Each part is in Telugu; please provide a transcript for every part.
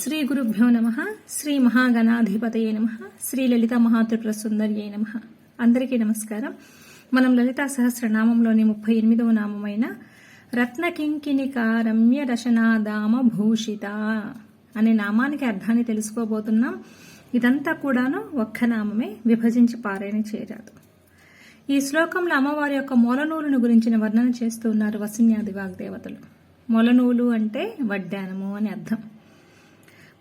శ్రీ గురుభ్యో నమ శ్రీ మహాగణాధిపతయే నమ శ్రీ లలిత మహాత్రిపుర సుందర్యే నమ. అందరికీ నమస్కారం. మనం లలితా సహస్రనామంలోని ముప్పై ఎనిమిదవ నామమైన రత్నకింకినిక రమ్య రశనాదామ భూషిత అనే నామానికి అర్థాన్ని తెలుసుకోబోతున్నాం. ఇదంతా కూడాను ఒక్క నామమే విభజించి పారాయణ చేయరాదు. ఈ శ్లోకంలో అమ్మవారి యొక్క మూలనూలును గురించిన వర్ణన చేస్తూ ఉన్నారు వసిన్యాది వాగ్దేవతలు. మొలనూలు అంటే వడ్డానము అని అర్థం.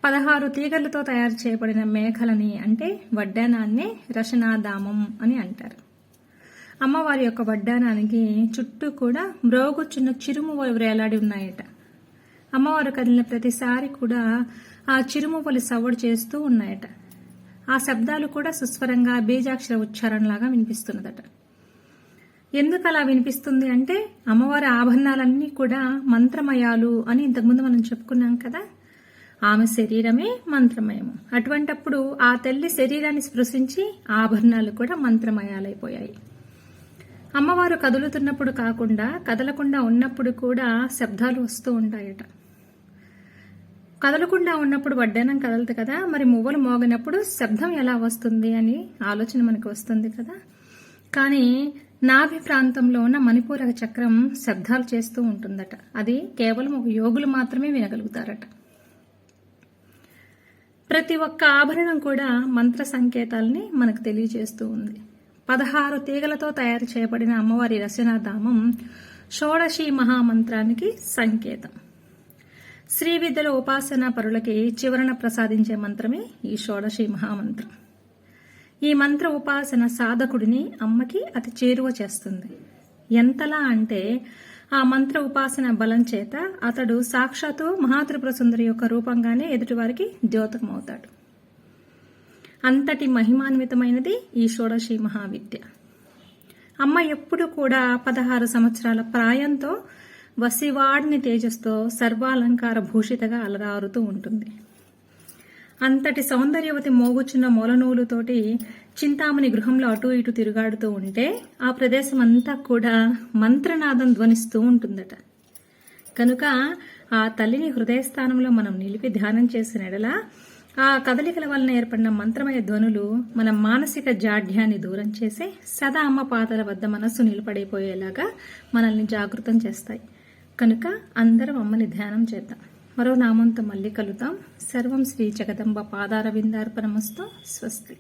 పదహారు తీగలతో తయారు చేయబడిన మేఘలని అంటే వడ్డానాన్ని రచనాదామం అని అంటారు. అమ్మవారి యొక్క వడ్డానానికి చుట్టూ కూడా మ్రోగుచున్న చిరుమువలు వేలాడి ఉన్నాయట. అమ్మవారు కదిలిన ప్రతిసారి కూడా ఆ చిరుమువలు సవ్వడు చేస్తూ ఉన్నాయట. ఆ శబ్దాలు కూడా సుస్వరంగా బీజాక్షర ఉచ్చారణలాగా వినిపిస్తున్నదట. ఎందుకు అలా వినిపిస్తుంది అంటే అమ్మవారి ఆభరణాలన్నీ కూడా మంత్రమయాలు అని ఇంతకుముందు మనం చెప్పుకున్నాం కదా? ఆమె శరీరమే మంత్రమయము. అటువంటప్పుడు ఆ తల్లి శరీరాన్ని స్పృశించి ఆభరణాలు కూడా మంత్రమయాలైపోయాయి. అమ్మవారు కదులుతున్నప్పుడు కాకుండా కదలకుండా ఉన్నప్పుడు కూడా శబ్దాలు వస్తూ ఉంటాయట. కదలకుండా ఉన్నప్పుడు వడ్డానం కదలదు కదా మరి మువ్వలు మోగినప్పుడు శబ్దం ఎలా వస్తుంది అని ఆలోచన మనకు వస్తుంది కదా. కానీ నాభి ప్రాంతంలో ఉన్న మణిపూరక చక్రం శబ్దాలు చేస్తూ ఉంటుందట. అది కేవలం ఒక యోగులు మాత్రమే వినగలుగుతారట. ప్రతి ఒక్క ఆభరణం కూడా మంత్ర సంకేతాలని మనకు తెలియజేస్తూ ఉంది. పదహారు తీగలతో తయారు చేయబడిన అమ్మవారి రచనాధామం షోడశి మహామంత్రానికి సంకేతం. శ్రీ విద్యల ఉపాసన పరులకి చివరన ప్రసాదించే మంత్రమే ఈ షోడశి మహామంత్రం. ఈ మంత్ర ఉపాసన సాధకుడిని అమ్మకి అతి చేరువ చేస్తుంది. ఎంతలా అంటే ఆ మంత్ర ఉపాసన బలం చేత అతడు సాక్షాత్తు మహాత్రిపుర సుందరి యొక్క రూపంగానే ఎదుటివారికి ద్యోతకమవుతాడు. అంతటి మహిమాన్వితమైనది ఈ షోడశి మహావిద్య. అమ్మ ఎప్పుడు కూడా పదహారు సంవత్సరాల ప్రాయంతో వసివాడిని తేజస్తో సర్వాలంకార భూషితగా అలరారుతూ ఉంటుంది. అంతటి సౌందర్యవతి మోగుచున్న మూలనూలుతోటి చింతామణి గృహంలో అటు ఇటు తిరుగాడుతూ ఉంటే ఆ ప్రదేశం అంతా కూడా మంత్రనాదం ధ్వనిస్తూ ఉంటుందట. కనుక ఆ తల్లిని హృదయస్థానంలో మనం నిలిపి ధ్యానం చేసిన ఎడలా ఆ కదలికల వలన ఏర్పడిన మంత్రమయ ధ్వనులు మన మానసిక జాడ్యాన్ని దూరం చేసి సదా అమ్మ పాతల వద్ద మనస్సు నిలబడిపోయేలాగా మనల్ని జాగృతం చేస్తాయి. కనుక అందరం అమ్మని ధ్యానం చేద్దాం. మరో నామంతో మళ్ళీ కలుద్దాం. సర్వం శ్రీ జగదంబ పాదారవిందార్పణమస్తు. స్వస్తి.